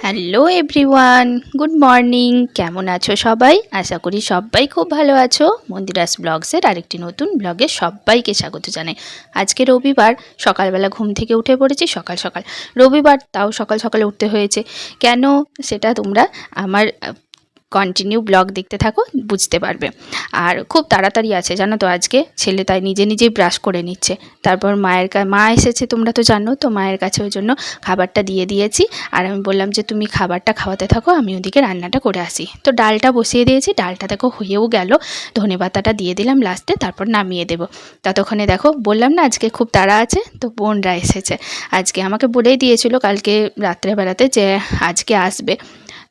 Hello everyone good morning কেমন আছো সবাই? আশা করি সবাই খুব ভালো আছো। মন্দিরাস ব্লগসের আরেকটি নতুন ব্লগে সবাইকে স্বাগত জানাই। আজকে রবিবার, সকালবেলা ঘুম থেকে উঠে পড়েছি, সকাল সকাল। রবিবার তাও সকাল সকালে উঠতে হয়েছে। কেন? সেটা তোমরা আমার কন্টিনিউ ব্লগ দেখতে থাকো, বুঝতে পারবে। আর খুব তাড়াতাড়ি আছে, জানো তো আজকে? ছেলে তাই নিজে নিজেই ব্রাশ করে নিচ্ছে। তারপর মায়ের কা, মা এসেছে, তোমরা তো জানো, তো মায়ের কাছে ওই জন্য খাবারটা দিয়ে দিয়েছি। আর আমি বললাম যে, তুমি খাবারটা খাওয়াতে থাকো, আমি ওদিকে রান্নাটা করে আসি। তো ডালটা বসিয়ে দিয়েছি, ডালটা দেখো হয়েও গেল। ধনে পাতাটা দিয়ে দিলাম লাস্টে তারপর নামিয়ে দেব। ততক্ষণে দেখো, বললাম না, আজকে খুব তাড়া আছে, তো বোনরা এসেছে। আজকে আমাকে বলেই দিয়েছিল কালকে রাত্রেবেলাতে যে, আজকে আসবে।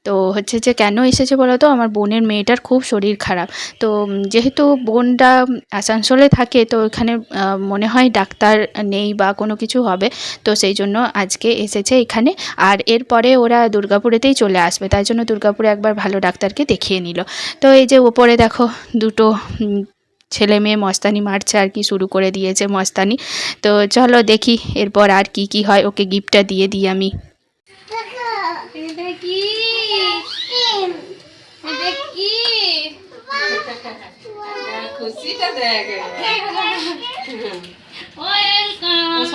তো হচ্ছে যে কেন এসেছে বলো তো আমার বোনের মেয়েটার খুব শরীর খারাপ। তো যেহেতু বোনটা আসানসোলে থাকে, তো ওখানে মনে হয় ডাক্তার নেই বা কোনো কিছু হবে। তো সেই জন্য আজকে এসেছে এখানে। আর এরপরে ওরা দুর্গাপুরেতেই চলে আসবে। তাই জন্য দুর্গাপুরে একবার ভালো ডাক্তারকে দেখিয়ে নিল। তো এই যে ওপরে দেখো, দুটো ছেলে মেয়ে মস্তানি মারছে আর কি, শুরু করে দিয়েছে মস্তানি। তো চলো দেখি এরপর আর কি কি হয়। ওকে গিফটটা দিয়ে দিই আমি। কি এটা কি খুশিটা দেখ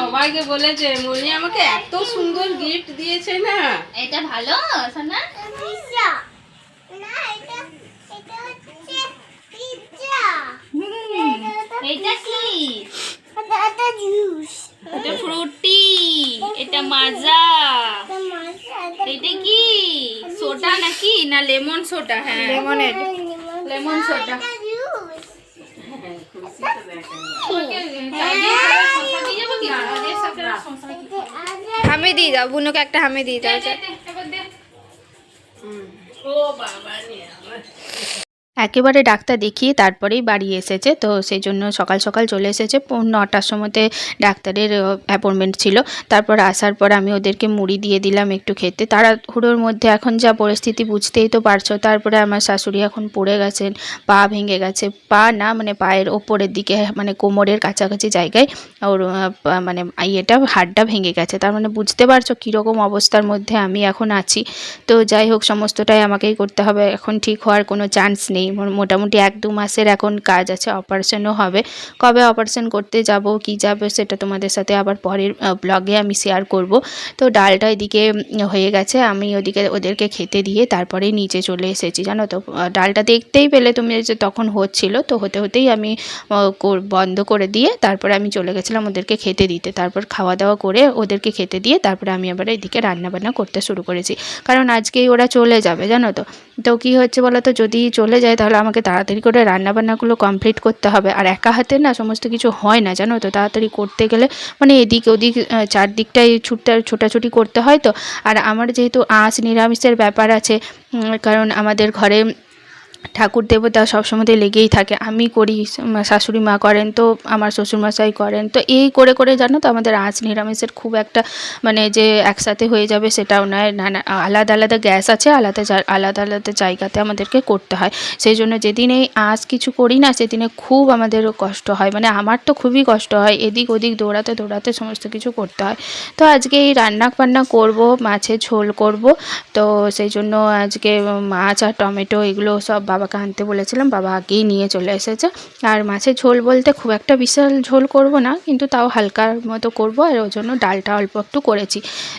সবাইকে বলেছে মনি আমাকে এত সুন্দর গিফট দিয়েছে না। এটা ভালো সোনা? এটা কি? এটা ফ্রুটি এটা মাজা। এটা কি? সোডা নাকি না লেমন সোডা? হ্যাঁ লেমনের। Lemon soda. হামি দিয়ে দাও বুনুকে একটা হামি দিয়ে দাও ও বাবা নিয়ে আমার একেবারে ডাক্তার দেখিয়ে তারপরেই বাড়ি এসেছে। তো সেই জন্য সকাল সকাল চলে এসেছে। নটার সময়তে ডাক্তারের অ্যাপয়েন্টমেন্ট ছিল। তারপর আসার পর আমি ওদেরকে মুড়ি দিয়ে দিলাম একটু খেতে। তারা হুড়োর মধ্যে এখন যা পরিস্থিতি বুঝতেই তো পারছ। তারপরে আমার শাশুড়ি এখন পড়ে গেছেন, পা ভেঙে গেছে। পা না মানে পায়ের ওপরের দিকে মানে কোমরের কাছাকাছি জায়গায় ওর মানে ইয়েটা, হাড়টা ভেঙে গেছে। তার মানে বুঝতে পারছ কীরকম অবস্থার মধ্যে আমি এখন আছি। তো যাই হোক, সমস্তটাই আমাকেই করতে হবে। এখন ঠিক হওয়ার কোনো চান্স নেই। মোটামুটি এক দু মাসের এখন কাজ আছে অপারেশনও হবে। কবে অপারেশন করতে যাব, কি যাবে, সেটা তোমাদের সাথে আবার পরের ব্লগে আমি শেয়ার করব। তো ডালটা এদিকে হয়ে গেছে, আমি ওদিকে ওদেরকে খেতে দিয়ে তারপরেই নিচে চলে এসেছি, জানো তো। ডালটা দেখতেই পেলে তুমি যে তখন হচ্ছিল, তো হতে হতেই আমি বন্ধ করে দিয়ে তারপরে আমি চলে গেছিলাম ওদেরকে খেতে দিতে। তারপর খাওয়া দাওয়া করে ওদেরকে খেতে দিয়ে তারপরে আমি আবার এদিকে রান্নাবান্না করতে শুরু করেছি। কারণ আজকেই ওরা চলে যাবে, জানো তো। তো কী হচ্ছে বলো তো যদি চলে যায় তাহলে আমাকে তাড়াতাড়ি করে রান্নাবান্নাগুলো কমপ্লিট করতে হবে। আর একা হাতে না সমস্ত কিছু হয় না, জানো তো? তাড়াতাড়ি করতে গেলে মানে এদিক ওদিক চারদিকটাই ছুটতে ছোটাছুটি করতে হয় তো। আর আমার যেহেতু আঁশ নিরামিষের ব্যাপার আছে কারণ আমাদের ঘরে ঠাকুর দেবতা সবসময় লেগেই থাকে। আমি করি শাশুড়ি মা করেন তো, আমার শ্বশুরমশাই করেন। তো এই করে করে জানো তো আমাদের আঁচ নিরামিষের খুব একটা মানে যে একসাথে হয়ে যাবে সেটাও নয়। না না আলাদা আলাদা গ্যাস আছে, আলাদা আলাদা আলাদা জায়গাতে আমাদেরকে করতে হয়। সেই জন্য যেদিন এই আঁচ কিছু করি না, সেদিনে খুব আমাদের কষ্ট হয়। মানে আমার তো খুবই কষ্ট হয়। এদিক ওদিক দৌড়াতে দৌড়াতে সমস্ত কিছু করতে হয়। তো আজকে এই রান্না বান্না করব, মাছের ঝোল করব। তো সেই জন্য আজকে মাছ আর টমেটো এগুলো সব বাবাকে আনতে বলেছিলাম, বাবা আগেই নিয়ে চলে এসেছে। আর মাছের ঝোল বলতে খুব একটা বিশাল ঝোল করব না, কিন্তু তাও হালকার মতো করব, আর ওই জন্য ডালটা অল্প একটু করেছি।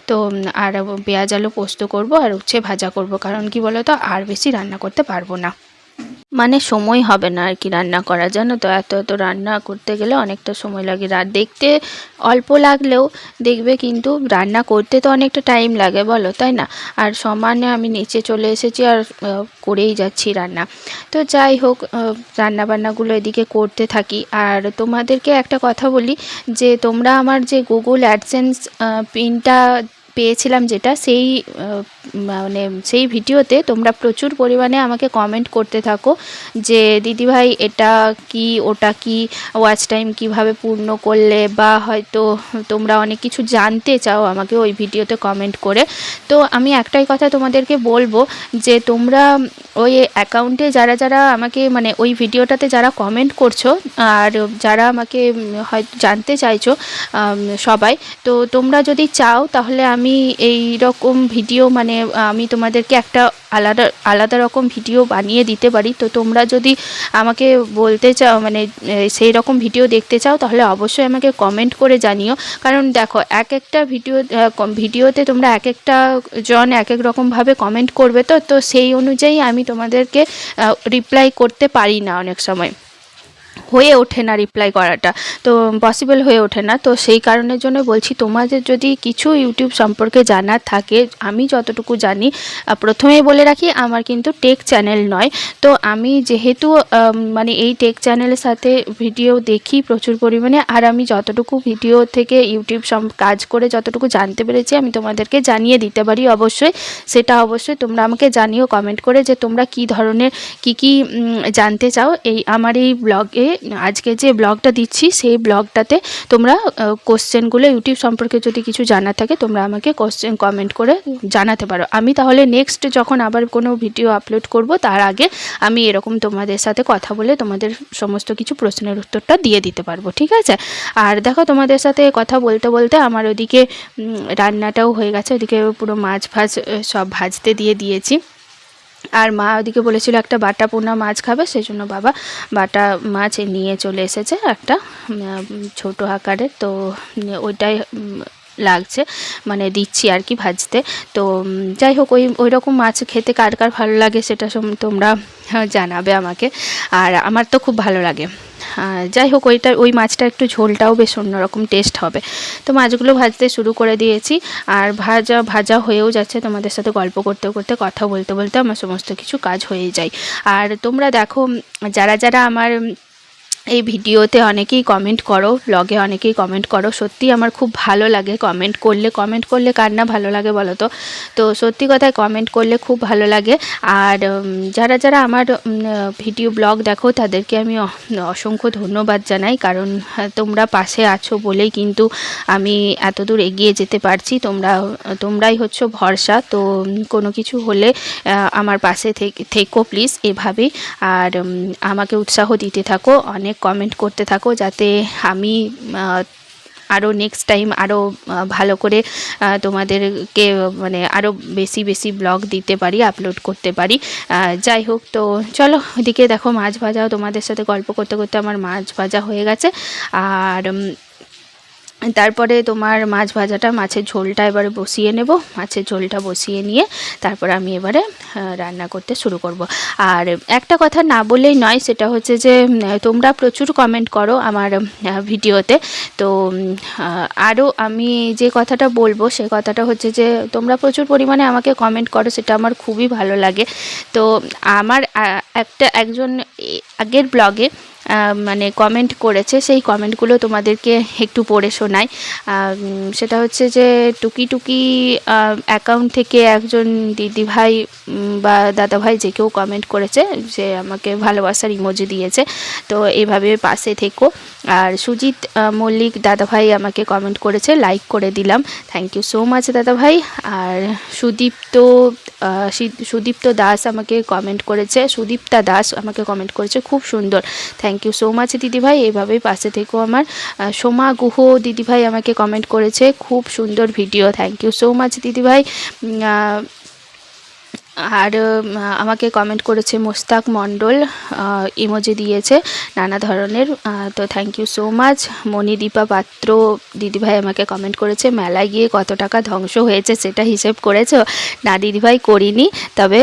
তো আর পেঁয়াজ, আলু পোস্ত করব, আর উচ্ছে ভাজা করব, কারণ কি বলো তো আর বেশি রান্না করতে পারব না। মানে সময় হবে না আর কি রান্না করা জানো তো? এত এত রান্না করতে গেলে অনেকটা সময় লাগে। রাত দেখতে অল্প লাগলেও দেখবে কিন্তু রান্না করতে তো অনেকটা টাইম লাগে, বলো, তাই না? আর সমানে আমি নিচে চলে এসেছি আর করেই যাচ্ছি রান্না। তো যাই হোক রান্না বান্নাগুলো এদিকে করতে থাকি। আর তোমাদেরকে একটা কথা বলি, যে তোমরা আমার যে গুগল অ্যাডসেন্স পিনটা পেয়েছিলাম যেটা, সেই মানে সেই ভিডিওতে তোমরা প্রচুর পরিমাণে আমাকে কমেন্ট করতে থাকো যে, দিদিভাই, এটা কি? ওটা কি? ওয়াচ টাইম কীভাবে পূর্ণ করলে? বা হয়তো তোমরা অনেক কিছু জানতে চাও আমাকে ওই ভিডিওতে কমেন্ট করে। তো আমি একটাই কথা তোমাদেরকে বলব যে, তোমরা ওই অ্যাকাউন্টে যারা যারা আমাকে মানে ওই ভিডিওটাতে যারা কমেন্ট করছ আর যারা আমাকে হয়তো জানতে চাইছো সবাই, তো তোমরা যদি চাও তাহলে আমি এই রকম ভিডিও মানে আমি তোমাদেরকে একটা আলাদা আলাদা রকম ভিডিও বানিয়ে দিতে পারি। তো তোমরা যদি আমাকে বলতে চাও মানে সেই রকম ভিডিও দেখতে চাও, তাহলে অবশ্যই আমাকে কমেন্ট করে জানিও। কারণ দেখো, এক একটা ভিডিও ভিডিওতে তোমরা এক একটা জন এক এক রকমভাবে কমেন্ট করবে তো তো সেই অনুযায়ী আমি তোমাদেরকে রিপ্লাই করতে পারি না অনেক সময়। হয়ে ওঠে না রিপ্লাই করাটা। তো পসিবল হয়ে ওঠে না। তো সেই কারণের জন্য বলছি, তোমাদের যদি কিছু ইউটিউব সম্পর্কে জানার থাকে, আমি যতটুকু জানি প্রথমেই বলে রাখি, আমার কিন্তু টেক চ্যানেল নয়। তো আমি যেহেতু মানে এই টেক চ্যানেলের সাথে ভিডিও দেখি প্রচুর পরিমাণে, আর আমি যতটুকু ভিডিও থেকে ইউটিউব সম, কাজ করে যতটুকু জানতে পেরেছি, আমি তোমাদেরকে জানিয়ে দিতে পারি অবশ্যই। সেটা অবশ্যই তোমরা আমাকে জানিও কমেন্ট করে যে তোমরা কি ধরনের, কি কি জানতে চাও। এই, আমার এই ব্লগে আজকে যে ব্লগটা দিচ্ছি, সেই ব্লগটাতে তোমরা কোশ্চেনগুলো ইউটিউব সম্পর্কে যদি কিছু জানা থাকে, তোমরা আমাকে কোশ্চেন কমেন্ট করে জানাতে পারো। আমি তাহলে নেক্সট যখন আবার কোনো ভিডিও আপলোড করব, তার আগে আমি এরকম তোমাদের সাথে কথা বলে তোমাদের সমস্ত কিছু প্রশ্নের উত্তরটা দিয়ে দিতে পারব, ঠিক আছে? আর দেখো, তোমাদের সাথে কথা বলতে বলতে আমার ওদিকে রান্নাটাও হয়ে গেছে। ওদিকে পুরো মাছ ফাছ সব ভাজতে দিয়ে দিয়েছি। আর মা ওদিকে বলেছিল একটা বাটা পোনা মাছ খাবে সেই জন্য বাবা বাটা মাছ নিয়ে চলে এসেছে একটা ছোট আকারের। তো ওইটাই লাগছে মানে দিচ্ছি আর কি ভাজতে। তো যাই হোক, ওই ওই রকম মাছ খেতে কার কার ভালো লাগে সেটা তোমরা জানাবে আমাকে। আর আমার তো খুব ভালো লাগে। যাই হোক, ওইটা, ওই মাছটা একটু ঝোলটাও বেশ অন্যরকম টেস্ট হবে। তো মাছগুলো ভাজতে শুরু করে দিয়েছি। আর ভাজা ভাজা হয়েও যাচ্ছে, তোমাদের সাথে গল্প করতে করতে, কথা বলতে বলতে আমার সমস্ত কিছু কাজ হয়ে যায়। আর তোমরা দেখো, যারা যারা আমার এই ভিডিওতে অনেকেই কমেন্ট করো ব্লগে অনেকেই কমেন্ট করো। সত্যি আমার খুব ভালো লাগে কমেন্ট করলে। কমেন্ট করলে কার না ভালো লাগে বলো তো? তো সত্যি কথায় কমেন্ট করলে খুব ভালো লাগে। আর যারা যারা আমার ভিডিও ব্লগ দেখো তাদেরকে আমি অসংখ্য ধন্যবাদ জানাই। কারণ হ্যাঁ, তোমরা পাশে আছো বলেই কিন্তু আমি এত দূর এগিয়ে যেতে পারছি। তোমরা তোমরাই হচ্ছে ভরসা। তো কোনো কিছু হলে আমার পাশে থেকে থেকো প্লিজ এভাবেই। আর আমাকে উৎসাহ দিতে থাকো। অনেক কমেন্ট করতে থাকো যাতে আমি আরও নেক্সট টাইম আরও ভালো করে তোমাদেরকে মানে আরও বেশি বেশি ব্লগ দিতে পারি আপলোড করতে পারি। যাই হোক, তো চলো ওইদিকে দেখো মাছ ভাজাও তোমাদের সাথে গল্প করতে করতে আমার মাছ ভাজা হয়ে গেছে। আর তারপরে তোমার মাছ ভাজাটা, মাছের ঝোলটা এবারে বসিয়ে নেব। মাছের ঝোলটা বসিয়ে নিয়ে তারপর আমি এবারে রান্না করতে শুরু করব। আর একটা কথা না বললেই নয়, সেটা হচ্ছে যে তোমরা প্রচুর কমেন্ট করো আমার ভিডিওতে। তো আরও আমি যে কথাটা বলব, সে কথাটা হচ্ছে যে, তোমরা প্রচুর পরিমাণে আমাকে কমেন্ট করো, সেটা আমার খুবই ভালো লাগে। তো, আমার একটা একজন আগের ব্লগে মানে কমেন্ট করেছে, সেই কমেন্টগুলো তোমাদেরকে একটু পড়ে শোনাই। সেটা হচ্ছে যে, টুকি টুকি অ্যাকাউন্ট থেকে একজন দিদি ভাই বা দাদা ভাই যে কেউ কমেন্ট করেছে, যে আমাকে ভালোবাসার ইমোজি দিয়েছে, তো এভাবে পাশে থেকো। আর সুজিত মল্লিক দাদা ভাই আমাকে কমেন্ট করেছে লাইক করে দিলাম। থ্যাংক ইউ সো মাচ দাদা ভাই। আর সুদীপ্ত সুদীপ্ত দাস আমাকে কমেন্ট করেছে, সুদীপ্তা দাস আমাকে কমেন্ট করেছে, খুব সুন্দর। থ্যাংক ইউ সো মাচ দিদিভাই। এভাবেই পাশে থেকেও আমার। সোমা গুহ, দিদিভাই আমাকে কমেন্ট করেছে। খুব সুন্দর video thank you so much দিদিভাই। আর আমাকে কমেন্ট করেছে মোস্তাক মণ্ডল ইমোজি দিয়েছে নানা ধরনের তো thank you so much Manidipa Patra দিদিভাই আমাকে কমেন্ট করেছে, মেলায় গিয়ে কত টাকা ধ্বংস হয়েছে সেটা হিসেব করেছ? না দিদিভাই করিনি, তবে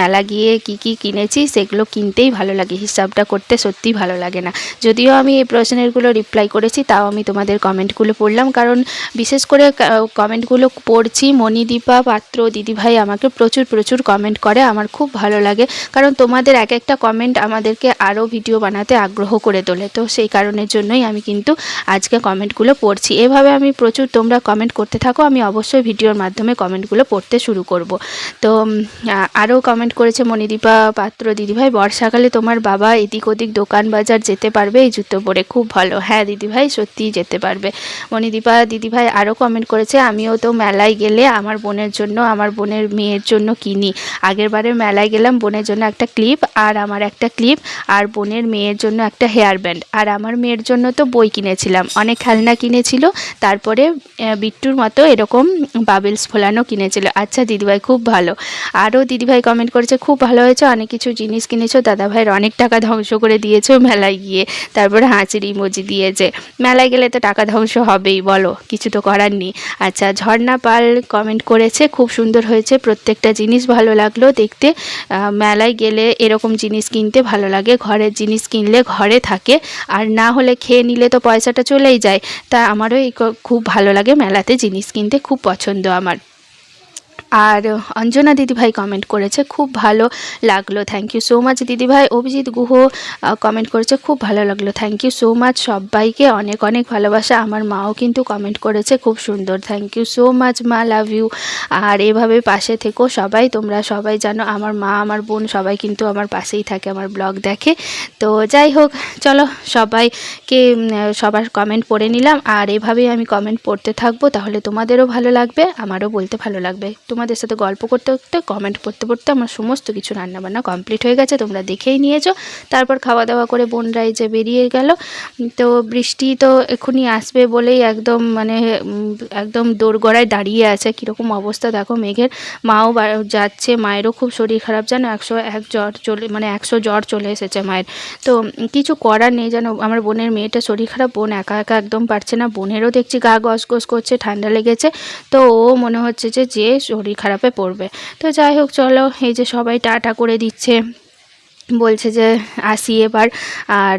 মেলা গিয়ে কি কি কিনেছি সেগুলো কিনতেই ভালো লাগে, হিসাবটা করতে সত্যিই ভালো লাগে না। যদিও আমি এই প্রশ্নেরগুলো রিপ্লাই করেছি, তাও আমি তোমাদের কমেন্টগুলো পড়লাম, কারণ বিশেষ করে কমেন্টগুলো পড়ছি, মণিদীপা পাত্র দিদিভাই আমাকে প্রচুর প্রচুর কমেন্ট করে, আমার খুব ভালো লাগে। কারণ তোমাদের এক একটা কমেন্ট আমাদেরকে আরও ভিডিও বানাতে আগ্রহ করে তোলে। তো সেই কারণের জন্যই আমি কিন্তু আজকে কমেন্টগুলো পড়ছি। এভাবে আমি প্রচুর তোমরা কমেন্ট করতে থাকো, আমি অবশ্যই ভিডিওর মাধ্যমে কমেন্টগুলো পড়তে শুরু করব। তো আরও কমেন্ট করেছে মণিদীপা পাত্র, দিদিভাই, বর্ষাকালে তোমার বাবা এদিক ওদিক দোকান বাজার যেতে পারবে? এই জুতো পরে খুব ভালো। হ্যাঁ দিদিভাই, সত্যিই যেতে পারবে। মণিদীপা, দিদিভাই আরও কমেন্ট করেছে, আমিও তো মেলায় গেলে আমার বোনের জন্য, আমার বোনের মেয়ের জন্য কিনি আগের বারে মেলায় গেলাম, বোনের জন্য একটা ক্লিপ আর আমার একটা ক্লিপ আর বোনের মেয়ের জন্য একটা হেয়ার ব্যান্ড। আর আমার মেয়ের জন্য তো বই কিনেছিলাম। অনেক খেলনা কিনেছিল, তারপরে বিট্টুর মতো এরকম বাবেলস ফোলানো কিনেছিল। আচ্ছা দিদিভাই, খুব ভালো। আরও দিদিভাই কমেন্ট করেছে, খুব ভালো হয়েছে, অনেক কিছু জিনিস কিনেছো। দাদাভাইয়ের অনেক টাকা ধ্বংস করে দিয়েছ মেলায় গিয়ে। তারপরে হাঁচির ইমোজি দিয়েছে। মেলায় গেলে তো টাকা ধ্বংস হবেই, বলো, কিছু তো করার নেই। আচ্ছা ঝর্ণা পাল কমেন্ট করেছে, খুব সুন্দর হয়েছে প্রত্যেকটা জিনিস ভালো লাগল দেখতে। মেলায় গেলে এরকম জিনিস কিনতে ভালো লাগে। ঘরের জিনিস কিনলে ঘরে থাকে। আর না হলে খেয়ে নিলে তো পয়সাটা চলেই যায়। তা আমারও এই খুব ভালো লাগে মেলাতে জিনিস কিনতে। খুব পছন্দ আমার। আর অঞ্জনা দিদিভাই কমেন্ট করেছে, খুব ভালো লাগল থ্যাংক ইউ সো মাচ দিদিভাই। অভিজিৎ গুহ কমেন্ট করেছে, খুব ভালো লাগল থ্যাংক ইউ সো মাচ সবাইকে অনেক অনেক ভালোবাসা, আমার মাও কিন্তু কমেন্ট করেছে, খুব সুন্দর থ্যাংক ইউ সো মাচ মা লাভ ইউ আর এভাবে পাশে থেকো সবাই, তোমরা সবাই জানো, আমার মা, আমার বোন সবাই কিন্তু আমার পাশেই থাকে, আমার ব্লগ দেখে। তো যাই হোক, চলো সবাইকে সবার কমেন্ট পড়ে নিলাম, আর এভাবেই আমি কমেন্ট পড়তে থাকব, তাহলে তোমাদেরও ভালো লাগবে, আমারও বলতে ভালো লাগবে। তোমাদের সাথে গল্প করতে করতে কমেন্ট পড়তে পড়তে আমার সমস্ত কিছু রান্নাবান্না কমপ্লিট হয়ে গেছে, তোমরা দেখেই নিয়েছো। তারপর খাওয়া দাওয়া করে বোনরাই যে বেরিয়ে গেল, তো বৃষ্টি তো এক্ষুনি আসবে বলেই একদম মানে একদম দোরগড়ায় দাঁড়িয়ে আছে। কীরকম অবস্থা দেখো মেঘের। মাও যাচ্ছে, মায়েরও খুব শরীর খারাপ, জানো? একশো এক জ্বর চলে মানে একশো জ্বর চলে এসেছে মায়ের। তো কিছু করার নেই, জানো? আমার বোনের মেয়েটা শরীর খারাপ, বোন একা একা একদম পারছে না। বোনেরও দেখছি গা গসগস করছে, ঠান্ডা লেগেছে। তো ও মনে হচ্ছে যে যে শরীর খারাপে পড়বে। তো যাই হোক, চলো, এই যে সবাই টাটা করে দিচ্ছে। বলছে যে, আসি এবার। আর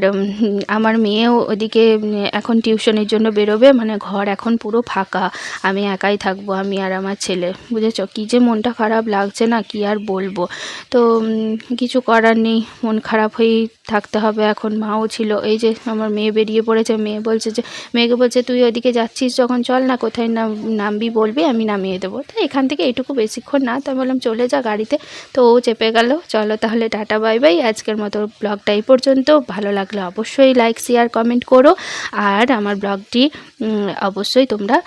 আমার মেয়েও ওদিকে এখন টিউশনের জন্য বেরোবে। মানে ঘর এখন পুরো ফাঁকা। আমি একাই থাকব, আমি আর আমার ছেলে। বুঝেছ? কী যে মনটা খারাপ লাগছে না, কি আর বলব? তো কিছু করার নেই। মন খারাপ হয়েই থাকতে হবে। এখন মাও ছিল। এই যে আমার মেয়ে বেরিয়ে পড়েছে, মেয়ে বলছে যে, মেয়েকে বলছে, তুই ওইদিকে যাচ্ছিস যখন? চল না, কোথায় নাম, নামবি বলবি, আমি নামিয়ে দেবো। তো এখান থেকে এইটুকু বেশিক্ষণ না তো আমি বললাম, চলে যা গাড়িতে। তো ও চেপে গেল। চলো তাহলে, টাটা, বাই বাই। আজকের মতো ব্লগটা এই পর্যন্ত। ভালো লাগলে অবশ্যই লাইক, শেয়ার, কমেন্ট করো। আর আমার ব্লগটি অবশ্যই তোমরা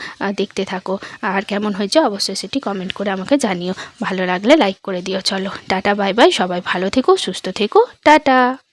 দেখতে থাকো। আর কেমন হয়েছে অবশ্যই সেটি কমেন্ট করে আমাকে জানিও। ভালো লাগলে লাইক করে দিও। চলো, টাটা, বাই বাই। সবাই ভালো থেকো, সুস্থ থেকো। টাটা।